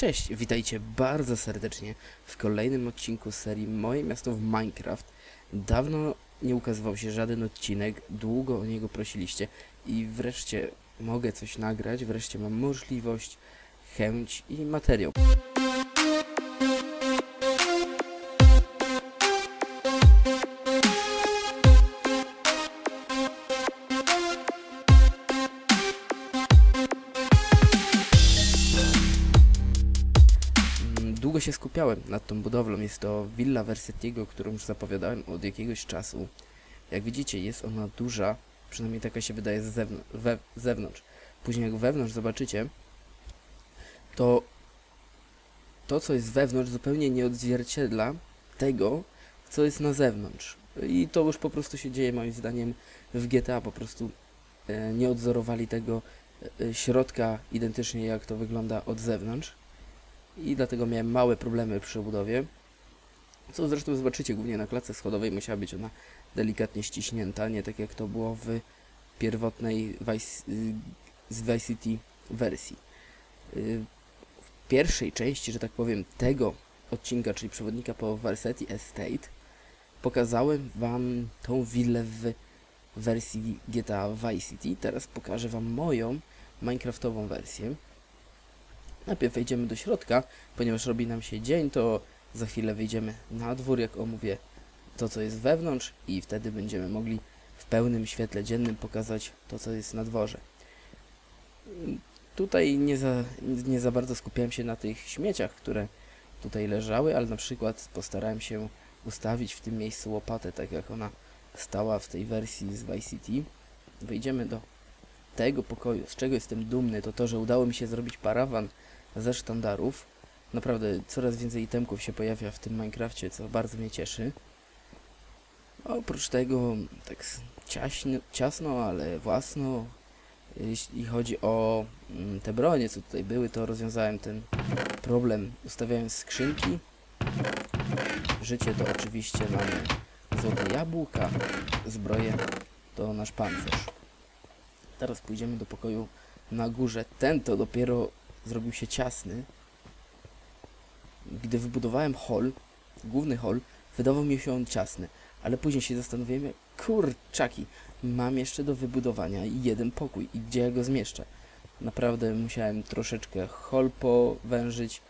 Cześć, witajcie bardzo serdecznie w kolejnym odcinku serii Moje Miasto w Minecraft. Dawno nie ukazywał się żaden odcinek, długo o niego prosiliście i wreszcie mogę coś nagrać, wreszcie mam możliwość, chęć i materiał. Się skupiałem nad tą budowlą. Jest to willa Versetiego, którą już zapowiadałem od jakiegoś czasu. Jak widzicie, jest ona duża, przynajmniej taka się wydaje z zewn we zewnątrz. Później jak wewnątrz zobaczycie, to to, co jest wewnątrz, zupełnie nie odzwierciedla tego, co jest na zewnątrz. I to już po prostu się dzieje, moim zdaniem, w GTA. Po prostu e, nie odzorowali tego e, środka identycznie, jak to wygląda od zewnątrz i dlatego miałem małe problemy przy budowie. Co zresztą zobaczycie głównie na klatce schodowej, musiała być ona delikatnie ściśnięta, nie tak jak to było w pierwotnej Vice, z Vice City wersji. Y, W pierwszej części, że tak powiem, tego odcinka, czyli przewodnika po Varsity Estate, pokazałem Wam tą willę w wersji GTA Vice City. Teraz pokażę Wam moją Minecraftową wersję. Najpierw wejdziemy do środka, ponieważ robi nam się dzień, to za chwilę wyjdziemy na dwór, jak omówię to, co jest wewnątrz i wtedy będziemy mogli w pełnym świetle dziennym pokazać to, co jest na dworze. Tutaj nie za, nie za bardzo skupiałem się na tych śmieciach, które tutaj leżały, ale na przykład postarałem się ustawić w tym miejscu łopatę, tak jak ona stała w tej wersji z Vice City. Wejdziemy do tego pokoju. Z czego jestem dumny, to to, że udało mi się zrobić parawan ze sztandarów. Naprawdę coraz więcej itemków się pojawia w tym Minecrafcie, co bardzo mnie cieszy. Oprócz tego, tak ciaśno, ciasno, ale własno, jeśli chodzi o mm, te bronie, co tutaj były, to rozwiązałem ten problem ustawiając skrzynki. Życie to oczywiście mamy złote jabłka, zbroje to nasz pancerz. Teraz pójdziemy do pokoju na górze. Ten to dopiero zrobił się ciasny. Gdy wybudowałem hol, główny hol, wydawał mi się on ciasny, ale później się zastanowiłem, kurczaki, mam jeszcze do wybudowania jeden pokój i gdzie ja go zmieszczę. Naprawdę musiałem troszeczkę hol powężyć,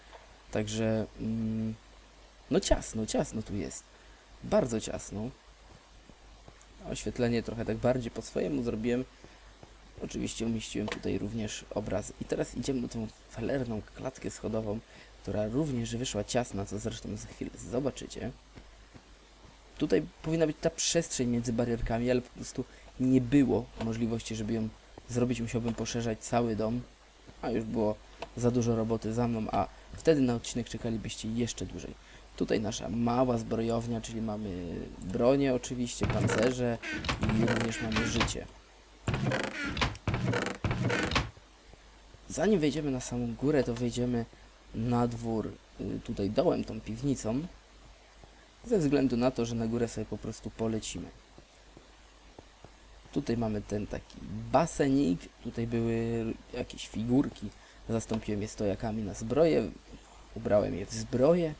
także mm, no ciasno, ciasno tu jest. Bardzo ciasno. Oświetlenie trochę tak bardziej po swojemu zrobiłem. Oczywiście umieściłem tutaj również obraz. I teraz idziemy do tą felerną klatkę schodową, która również wyszła ciasna, co zresztą za chwilę zobaczycie. Tutaj powinna być ta przestrzeń między barierkami, ale po prostu nie było możliwości, żeby ją zrobić. Musiałbym poszerzać cały dom, a już było za dużo roboty za mną, a wtedy na odcinek czekalibyście jeszcze dłużej. Tutaj nasza mała zbrojownia, czyli mamy bronię oczywiście, pancerze i również mamy życie. Zanim wejdziemy na samą górę, to wejdziemy na dwór y, tutaj dołem, tą piwnicą, ze względu na to, że na górę sobie po prostu polecimy. Tutaj mamy ten taki basenik, tutaj były jakieś figurki, zastąpiłem je stojakami na zbroję, ubrałem je w zbroję,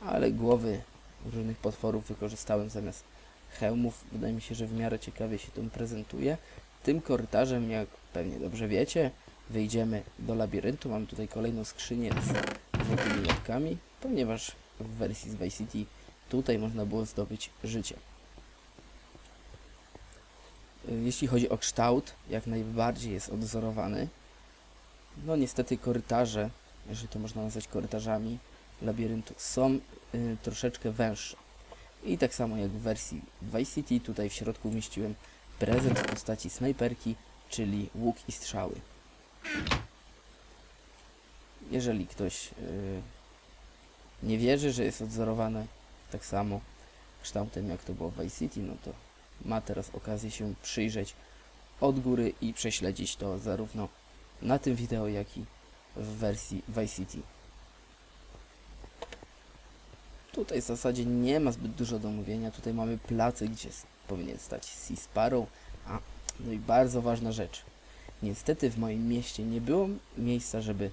ale głowy różnych potworów wykorzystałem zamiast hełmów. Wydaje mi się, że w miarę ciekawie się to prezentuje. Tym korytarzem, jak pewnie dobrze wiecie, wyjdziemy do labiryntu. Mam tutaj kolejną skrzynię z złotymi jabłkami, ponieważ w wersji z Vice City tutaj można było zdobyć życie. Jeśli chodzi o kształt, jak najbardziej jest odzorowany. No niestety korytarze, jeżeli to można nazwać korytarzami labiryntu, są y, troszeczkę węższe. I tak samo jak w wersji Vice City, tutaj w środku umieściłem prezent w postaci snajperki, czyli łuk i strzały. Jeżeli ktoś y, nie wierzy, że jest odzorowane tak samo kształtem jak to było w Vice City, no to ma teraz okazję się przyjrzeć od góry i prześledzić to zarówno na tym wideo, jak i w wersji Vice City. Tutaj w zasadzie nie ma zbyt dużo do mówienia. Tutaj mamy placy, gdzie powinien stać Sea Sparrow. A, no i bardzo ważna rzecz. Niestety w moim mieście nie było miejsca, żeby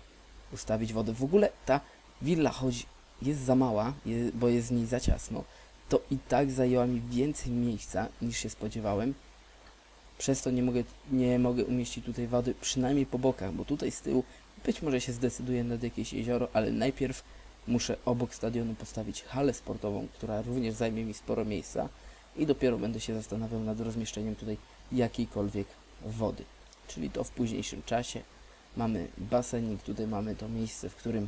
ustawić wodę. W ogóle ta willa, choć jest za mała, je, bo jest w niej za ciasno, to i tak zajęła mi więcej miejsca niż się spodziewałem. Przez to nie mogę, nie mogę umieścić tutaj wody, przynajmniej po bokach, bo tutaj z tyłu być może się zdecyduję nad jakieś jezioro, ale najpierw muszę obok stadionu postawić halę sportową, która również zajmie mi sporo miejsca i dopiero będę się zastanawiał nad rozmieszczeniem tutaj jakiejkolwiek wody. Czyli to w późniejszym czasie. Mamy basenik, tutaj mamy to miejsce, w którym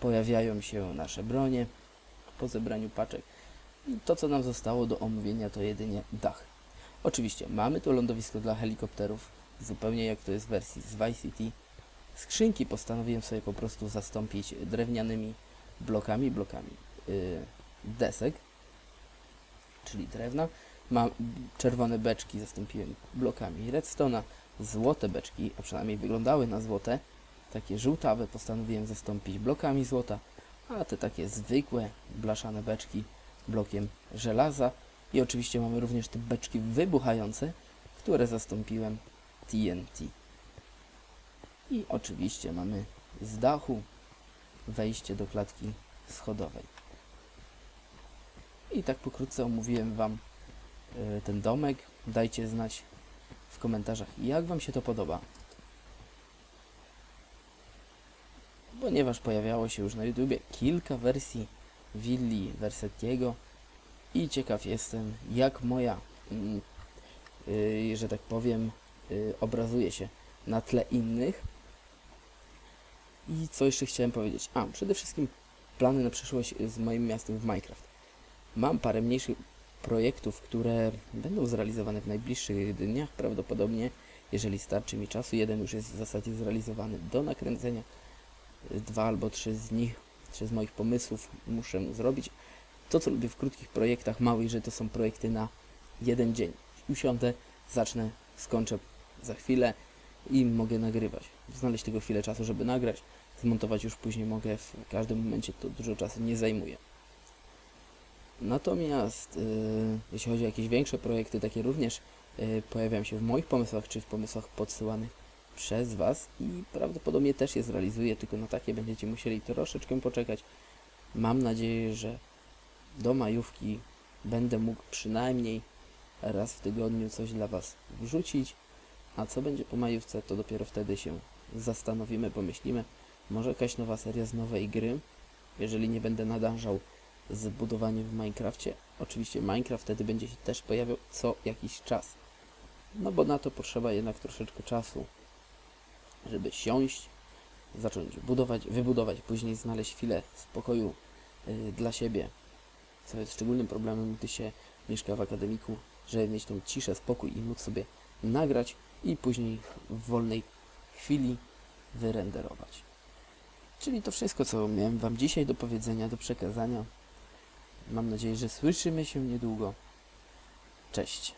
pojawiają się nasze bronie po zebraniu paczek. I to, co nam zostało do omówienia, to jedynie dach. Oczywiście mamy tu lądowisko dla helikopterów, zupełnie jak to jest w wersji z Vice City. Skrzynki postanowiłem sobie po prostu zastąpić drewnianymi blokami, blokami yy, desek, czyli drewna. Mam czerwone beczki, zastąpiłem blokami redstone'a, złote beczki, a przynajmniej wyglądały na złote, takie żółtawe postanowiłem zastąpić blokami złota, a te takie zwykłe blaszane beczki blokiem żelaza. I oczywiście mamy również te beczki wybuchające, które zastąpiłem TNT. I oczywiście mamy z dachu wejście do klatki schodowej. I tak pokrótce omówiłem Wam y, ten domek. Dajcie znać w komentarzach, jak Wam się to podoba. Ponieważ pojawiało się już na YouTubie kilka wersji willi Versettiego i ciekaw jestem, jak moja, mm, y, że tak powiem, y, obrazuje się na tle innych. I co jeszcze chciałem powiedzieć? A, przede wszystkim plany na przyszłość z moim miastem w Minecraft. Mam parę mniejszych projektów, które będą zrealizowane w najbliższych dniach prawdopodobnie, jeżeli starczy mi czasu. Jeden już jest w zasadzie zrealizowany do nakręcenia. Dwa albo trzy z nich, trzy z moich pomysłów muszę zrobić. To, co lubię w krótkich projektach małych, że to są projekty na jeden dzień. Usiądę, zacznę, skończę za chwilę i mogę nagrywać. Znaleźć tego chwilę czasu, żeby nagrać, zmontować już później mogę w każdym momencie, to dużo czasu nie zajmuje. Natomiast yy, jeśli chodzi o jakieś większe projekty, takie również yy, pojawiają się w moich pomysłach, czy w pomysłach podsyłanych przez Was i prawdopodobnie też je zrealizuję, tylko na takie będziecie musieli troszeczkę poczekać. Mam nadzieję, że do majówki będę mógł przynajmniej raz w tygodniu coś dla Was wrzucić, a co będzie po majówce, to dopiero wtedy się zastanowimy, pomyślimy. Może jakaś nowa seria z nowej gry, jeżeli nie będę nadążał z budowaniem w Minecrafcie. Oczywiście Minecraft wtedy będzie się też pojawiał co jakiś czas. No bo na to potrzeba jednak troszeczkę czasu, żeby siąść, zacząć budować, wybudować, później znaleźć chwilę spokoju yy, dla siebie, co jest szczególnym problemem, gdy się mieszka w akademiku, żeby mieć tą ciszę, spokój i móc sobie nagrać i później w wolnej chwili wyrenderować. Czyli to wszystko, co miałem Wam dzisiaj do powiedzenia, do przekazania. Mam nadzieję, że słyszymy się niedługo. Cześć.